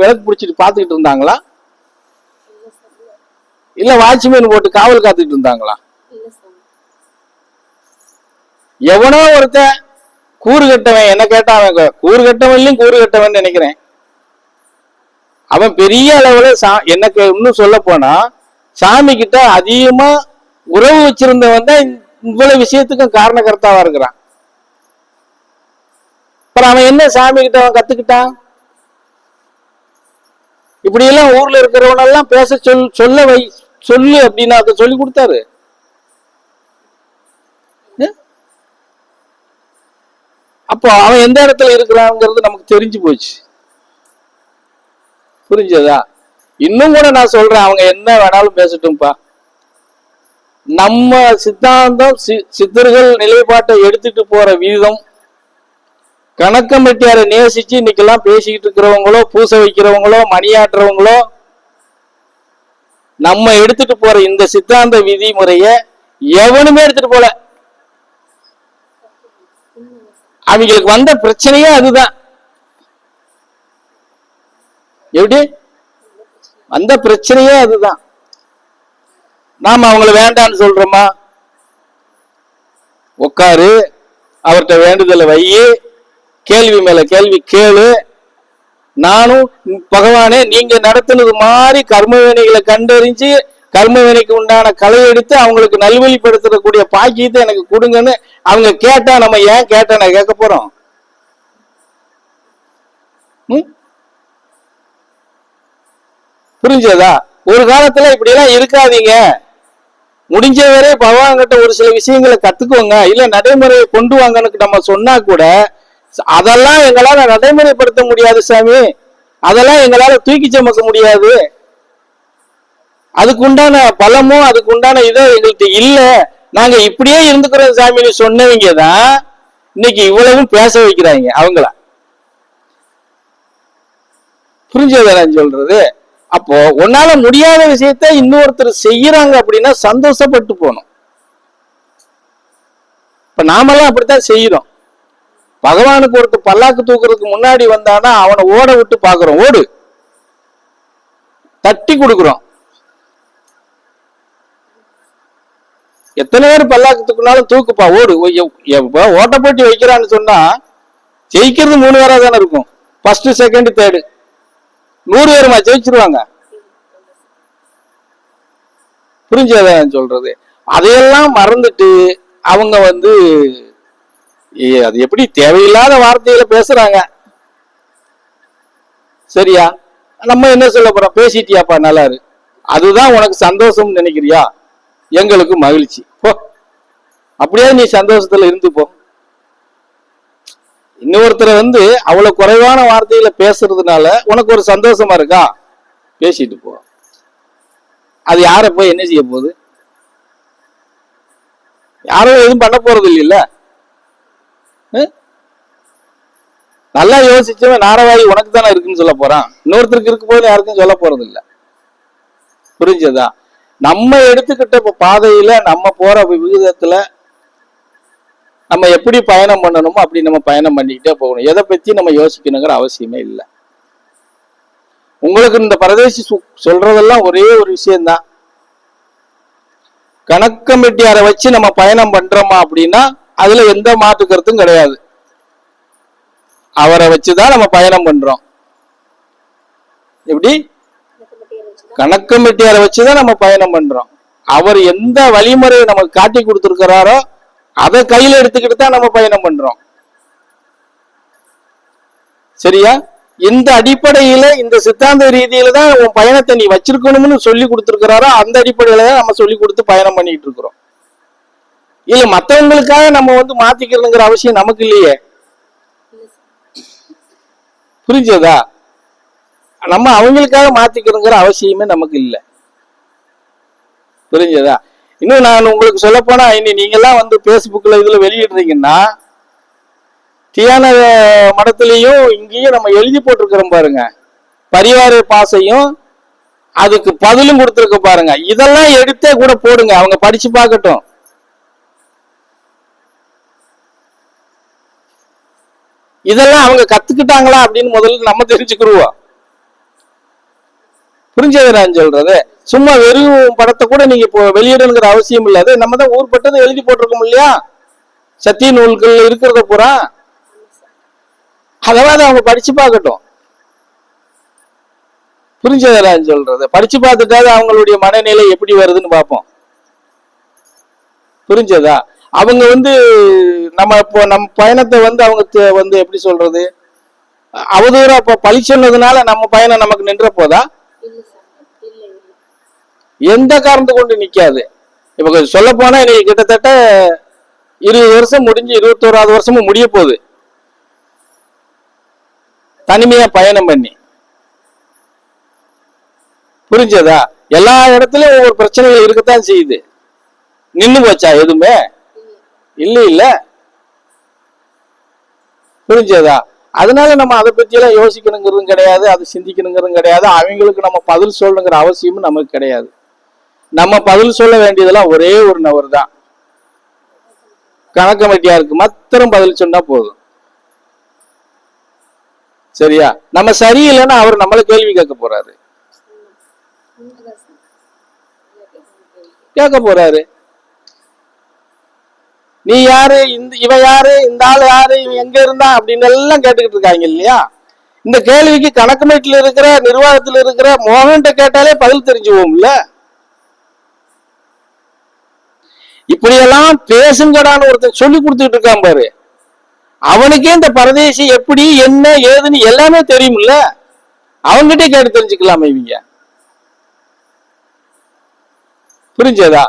விளக்கு பிடிச்சிட்டு பார்த்துக்கிட்டு இருந்தாங்களா? இல்ல வாட்ச்மேன் போட்டு காவல் காத்துக்கிட்டு இருந்தாங்களா? எவனோ ஒருத்தன் கூறு கட்டவன் என்ன கேட்டா அவன் கூறு கட்டவன்லயும் கூறு கட்டவன் நினைக்கிறேன். அவன் பெரிய அளவுல சா எனக்கு இன்னும் சொல்ல போனா சாமி கிட்ட அதிகமா உறவு வச்சிருந்தவன் தான் இவ்வளவு விஷயத்துக்கும் காரணகர்த்தாவா இருக்கிறான். அப்புறம் அவன் என்ன சாமி கிட்ட அவன் கத்துக்கிட்டான்? இப்படி எல்லாம் ஊர்ல இருக்கிறவனெல்லாம் பேச சொல் சொல்ல வை சொல்லு அப்படின்னு அதை சொல்லி கொடுத்தாரு. அப்போ அவன் எந்த இடத்துல இருக்கிறாங்கிறது நமக்கு தெரிஞ்சு போச்சு. புரிஞ்சதா? இன்னும் கூட நான் சொல்றேன் அவங்க என்ன வேணாலும் பேசட்டும்பா. நம்ம சித்தாந்தம் சி- சித்தர்கள் நிலைப்பாட்டை எடுத்துட்டு போற வீதம் கணக்கம்பட்டியாரை நேசிச்சு இன்னைக்கெல்லாம் பேசிக்கிட்டு இருக்கிறவங்களோ பூசை வைக்கிறவங்களோ மணியாட்டுறவங்களோ நம்ம எடுத்துட்டு போற இந்த சித்தாந்த விதிமுறைய எவனுமே எடுத்துட்டு போல. அவங்களுக்கு வந்த பிரச்சனையே அதுதான். எப்படி? வந்த பிரச்சனையே அதுதான். நாம அவங்கள வேண்டான்னு சொல்றோமா? உட்காரு அவர்கிட்ட வேண்டுதலை வை கேள்வி மேல கேள்வி கேளு. நானும் பகவானே நீங்க நடத்துனது மாதிரி கர்மவேணிகளை கண்டறிஞ்சு கர்ம உண்டான கலை எடுத்து அவங்களுக்கு நல்வழிப்படுத்தக்கூடிய பாக்கியத்தை எனக்கு கொடுங்கன்னு அவங்க கேட்டா நம்ம ஏன் கேட்டா நான் கேட்க போறோம்? ம்? புரிஞ்சதா? ஒரு காலத்துல இப்படி எல்லாம் இருக்காதீங்க. முடிஞ்ச வரை பகவான் கிட்ட ஒரு சில விஷயங்களை கத்துக்கோங்க. இல்ல நடைமுறையை கொண்டு வாங்கன்னு நம்ம சொன்னா கூட அதெல்லாம் எங்களால நடைமுறைப்படுத்த முடியாது சாமி. அதெல்லாம் எங்களால தூக்கி சுமக்க முடியாது. அதுக்குண்டான பலமும் அதுக்குண்டான இதோ எங்கள்கிட்ட இல்லை. நாங்க இப்படியே இருந்துக்கிறோம் சாமின்னு சொன்னவங்க தான் இன்னைக்கு இவ்வளவும் பேச வைக்கிறாங்க அவங்கள. புரிஞ்சதா சொல்றது? அப்போ உன்னால முடியாத விஷயத்த இன்னொருத்தர் செய்யறாங்க அப்படின்னா சந்தோஷப்பட்டு போகணும். இப்ப நாமெல்லாம் அப்படித்தான் செய்யறோம் பகவானுக்கு ஒருத்தர் பல்லாக்கு தூக்குறதுக்கு முன்னாடி வந்தானா அவனை ஓட விட்டு பாக்குறோம் ஓடு. தட்டி கொடுக்குறோம். எத்தனை பேர் பல்லாக்கு தூக்குனாலும் தூக்குப்பா ஓடு. ஓட்ட போட்டி வைக்கிறான்னு சொன்னா ஜெயிக்கிறது மூணு பேரா தானே இருக்கும். ஃபர்ஸ்ட் செகண்ட் தேர்டு நூறு பேருமா ஜெயிச்சிருவாங்க? புரிஞ்சதா சொல்றது? அதையெல்லாம் மறந்துட்டு அவங்க வந்து அது எப்படி தேவையில்லாத வார்த்தையில பேசுறாங்க? சரியா? நம்ம என்ன சொல்ல போறோம்? பேசிட்டியாப்பா நல்லா இரு அதுதான் உனக்கு சந்தோஷம்னு நினைக்கிறியா? எங்களுக்கு மகிழ்ச்சி. போ. அப்படியே நீ சந்தோஷத்துல இருந்து போ. இன்னொருத்தரை வந்து அவ்வளவு குறைவான வார்த்தையில பேசுறதுனால உனக்கு ஒரு சந்தோஷமா இருக்கா? பேசிட்டு போ. அது யார போய் என்ன செய்ய போகுது? யாரும் எதுவும் பண்ண போறது இல்லைல்ல நல்லா யோசிச்சவன் நாரவாயி உனக்கு தானே இருக்குன்னு சொல்ல போறான். இன்னொருத்தருக்கு இருக்கு போது யாருக்கும் சொல்ல போறது இல்ல புரிஞ்சதா? நம்ம எடுத்துக்கிட்ட இப்ப பாதையில நம்ம போற விகிதத்துல நம்ம எப்படி பயணம் பண்ணணுமோ அப்படி நம்ம பயணம் பண்ணிக்கிட்டே போகணும். எதை பத்தி நம்ம யோசிக்கணுங்கிற அவசியமே இல்லை. உங்களுக்கு இந்த பரதேசி சொல்றதெல்லாம் ஒரே ஒரு விஷயம்தான். கணக்கமிட்டியாரை வச்சு நம்ம பயணம் பண்றோமா அப்படின்னா அதுல எந்த மாற்று கருத்தும் கிடையாது. அவரை வச்சுதான் நம்ம பயணம் பண்றோம். எப்படி? கணக்கு மெட்டியாரை வச்சுதான் நம்ம பயணம் பண்றோம். அவர் எந்த வழிமுறையை நமக்கு காட்டி கொடுத்துருக்கிறாரோ அதை கையில எடுத்துக்கிட்டு தான் நம்ம பயணம் பண்றோம். சரியா? இந்த அடிப்படையில இந்த சித்தாந்த ரீதியில தான் உன் பயணத்தை நீ வச்சிருக்கணும்னு சொல்லி கொடுத்துருக்கிறாரோ அந்த அடிப்படையில தான் நம்ம சொல்லி கொடுத்து பயணம் பண்ணிட்டு இருக்கிறோம். இல்ல மத்தவங்களுக்காக நம்ம வந்து மாத்திக்கிறதுங்கிற அவசியம் நமக்கு இல்லையே புரிஞ்சதா? நம்ம அவங்களுக்காக மாத்திக்கிறதுங்கிற அவசியமே நமக்கு இல்லை புரிஞ்சதா? இன்னும் நான் உங்களுக்கு சொல்ல போனா இனி நீங்கெல்லாம் வந்து பேஸ்புக்ல இதுல வெளியிடுறீங்கன்னா தியான மடத்திலையும் இங்கேயும் நம்ம எழுதி போட்டிருக்கிறோம் பாருங்க. பரிவார பாசையும் அதுக்கு பதிலும் கொடுத்துருக்க பாருங்க. இதெல்லாம் எடுத்தே கூட போடுங்க. அவங்க படிச்சு பார்க்கட்டும். இதெல்லாம் அவங்க கத்துக்கிட்டாங்களா அப்படின்னு முதல்ல நம்ம தெரிஞ்சுக்கிருவோம். புரிஞ்சது நான் சொல்றது சும்மா வெறும் படத்தை கூட நீங்க இப்போ வெளியிடணுங்கிற அவசியம் இல்லை. அது நம்ம தான் ஊர்பட்டது எழுதி போட்டிருக்கோம் இல்லையா? சத்திய நூல்கள் இருக்கிறத பூரா. அதெல்லாம் அவங்க படிச்சு பார்க்கட்டும். புரிஞ்சதை சொல்றது படிச்சு பார்த்துட்டாது அவங்களுடைய மனநிலை எப்படி வருதுன்னு பார்ப்போம். புரிஞ்சதா? அவங்க வந்து நம்ம இப்போ நம்ம பயணத்தை வந்து அவங்க வந்து எப்படி சொல்றது? அவதூறா இப்போ பழி சொன்னதுனால நம்ம பயணம் நமக்கு நின்ற போதா? எந்த காரணத்தை கொண்டு நிற்காது இப்போ சொல்ல போனா இன்னைக்கு கிட்டத்தட்ட இருபது வருஷம் முடிஞ்சு இருபத்தோராவது வருஷமும் முடிய போகுது. தனிமையா பயணம் பண்ணி. புரிஞ்சதா? எல்லா இடத்துலயும் ஒவ்வொரு பிரச்சனைகள் இருக்கத்தான் செய்யுது. நின்று போச்சா எதுவுமே? இல்ல இல்ல. புரிஞ்சதா? அதனால நம்ம அதை பத்தி எல்லாம் யோசிக்கணுங்கிறதும் கிடையாது அதை சிந்திக்கணுங்கிறதும் கிடையாது. அவங்களுக்கு நம்ம பதில் சொல்லணுங்கிற அவசியமும் நமக்கு கிடையாது. நம்ம பதில் சொல்ல வேண்டியதெல்லாம் ஒரே ஒரு நபர் தான். கணக்கமட்டியாருக்கு மாத்திரம் பதில் சொன்னா போதும். சரியா? நம்ம சரியில்லைன்னா அவர் நம்மள கேள்வி கேட்க போறாரு. கேட்க போறாரு. நீ யாரு? இந்த இவன் யாரு? இந்த ஆள் யாரு? இவன் எங்க இருந்தா? அப்படின்னு எல்லாம் கேட்டுக்கிட்டு இருக்காங்க இல்லையா? இந்த கேள்விக்கு கணக்கமேட்டில் இருக்கிற நிர்வாகத்தில் இருக்கிற மோகன்கிட்ட கேட்டாலே பதில் தெரிஞ்சுவோம்ல? இப்படியெல்லாம் பேசுங்கடான்னு ஒருத்தர் சொல்லி கொடுத்துட்டு இருக்கான் பாரு. அவனுக்கே இந்த பரதேசி எப்படி என்ன ஏதுன்னு எல்லாமே தெரியும்ல? அவன்கிட்டே கேட்டு தெரிஞ்சுக்கலாமே இவங்க. புரிஞ்சதா?